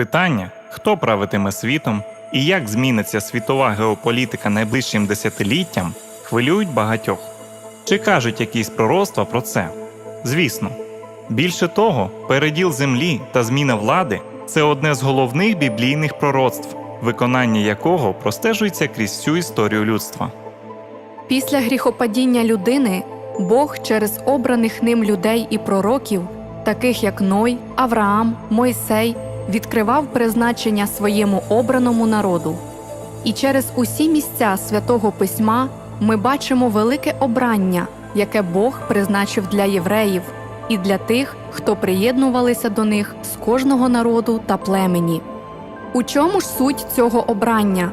Питання, хто правитиме світом і як зміниться світова геополітика найближчим десятиліттям, хвилюють багатьох. Чи кажуть якісь пророцтва про це? Звісно. Більше того, переділ землі та зміна влади це одне з головних біблійних пророцтв, виконання якого простежується крізь всю історію людства. Після гріхопадіння людини Бог через обраних ним людей і пророків, таких як Ной, Авраам, Мойсей, відкривав призначення своєму обраному народу. І через усі місця святого письма ми бачимо велике обрання, яке Бог призначив для євреїв і для тих, хто приєднувалися до них з кожного народу та племені. У чому ж суть цього обрання?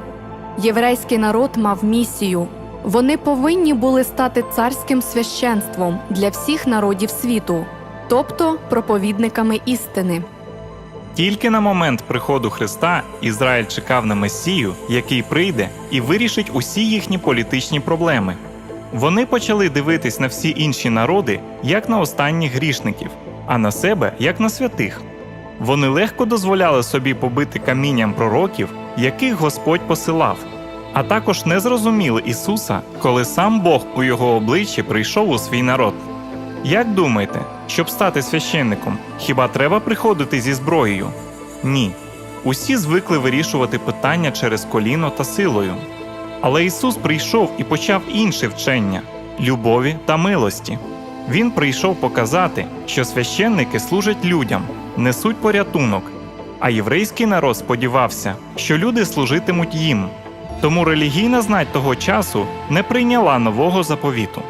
Єврейський народ мав місію. Вони повинні були стати царським священством для всіх народів світу, тобто проповідниками істини. Тільки на момент приходу Христа Ізраїль чекав на Месію, який прийде і вирішить усі їхні політичні проблеми. Вони почали дивитись на всі інші народи як на останніх грішників, а на себе як на святих. Вони легко дозволяли собі побити камінням пророків, яких Господь посилав, а також не зрозуміли Ісуса, коли сам Бог у його обличчі прийшов у свій народ. Як думаєте, щоб стати священником, хіба треба приходити зі зброєю? Ні. Усі звикли вирішувати питання через коліно та силою. Але Ісус прийшов і почав інше вчення любові та милості. Він прийшов показати, що священники служать людям, несуть порятунок, а єврейський народ сподівався, що люди служитимуть їм. Тому релігійна знать того часу не прийняла нового заповіту.